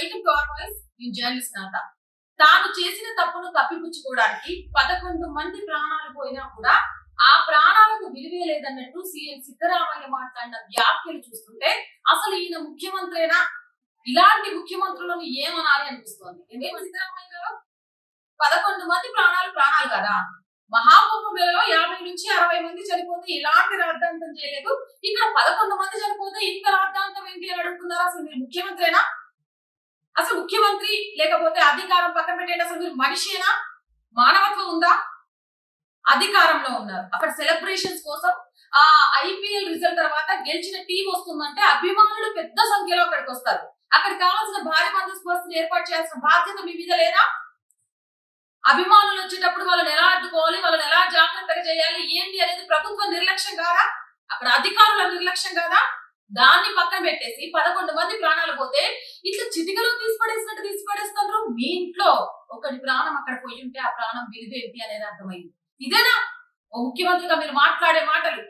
Welcome to our voice నేను journalist నాథ తాను చేసిన తప్పును కప్పిపుచ్చుకోవడానికి పదకొండు మంది ప్రాణాలు పోయినా కూడా ఆ ప్రాణాలకు విలువే లేదన్నట్టు సీఎం సిద్ధరామయ్య మాట్లాడిన వ్యాఖ్యలు చూస్తుంటే అసలు ఈయన ముఖ్యమంత్రేనా? ఇలాంటి ముఖ్యమంత్రులను ఏమనాలి అనిపిస్తోంది. ఎందుకంటే సిద్ధరామయ్య గారు? పదకొండు మంది ప్రాణాలు ప్రాణాలు కదా. మహాకుంభమేళలో యాభై నుంచి అరవై మంది చనిపోతే ఇలాంటి రాద్ధాంతం చేయలేదు. ఇక్కడ పదకొండు మంది చనిపోతే ఇంత రాద్ధాంతం ఏంటి అని అడుగుతున్నారు? అసలు మీరు ముఖ్యమంత్రేనా? అసలు ముఖ్యమంత్రి లేకపోతే అధికారం పక్కన పెట్టేది అసలు మీరు మనిషేనా? మానవత్వం ఉందా? అధికారంలో ఉన్నారు. అక్కడ సెలబ్రేషన్స్ కోసం ఆ ఐపీఎల్ రిజల్ట్ తర్వాత గెలిచిన టీం వస్తుందంటే అభిమానులు పెద్ద సంఖ్యలో అక్కడికి వస్తారు. అక్కడ కావాల్సిన భారీ బందోబస్తులు ఏర్పాటు చేయాల్సిన బాధ్యత మీ మీద లేదా? అభిమానులు వచ్చేటప్పుడు వాళ్ళని ఎలా అడ్డుకోవాలి? వాళ్ళని ఎలా జాగ్రత్తగా చేయాలి? ఏంటి అనేది ప్రభుత్వ నిర్లక్ష్యం కాదా? అక్కడ అధికారుల నిర్లక్ష్యం కాదా? దాన్ని పక్కన పెట్టేసి పదకొండు మంది ప్రాణాలు పోతే ఇట్లా చిటికలో తీసిపడేసినట్టు తీసిపడేస్తున్నారు మీ ఇంట్లో ఒకటి ప్రాణం అక్కడ పోయి ఉంటే ఆ ప్రాణం విలువ అనేది అర్థమైంది. ఇదేనా? ముఖ్యమంత్రిగా మీరు మాట్లాడే మాటలు.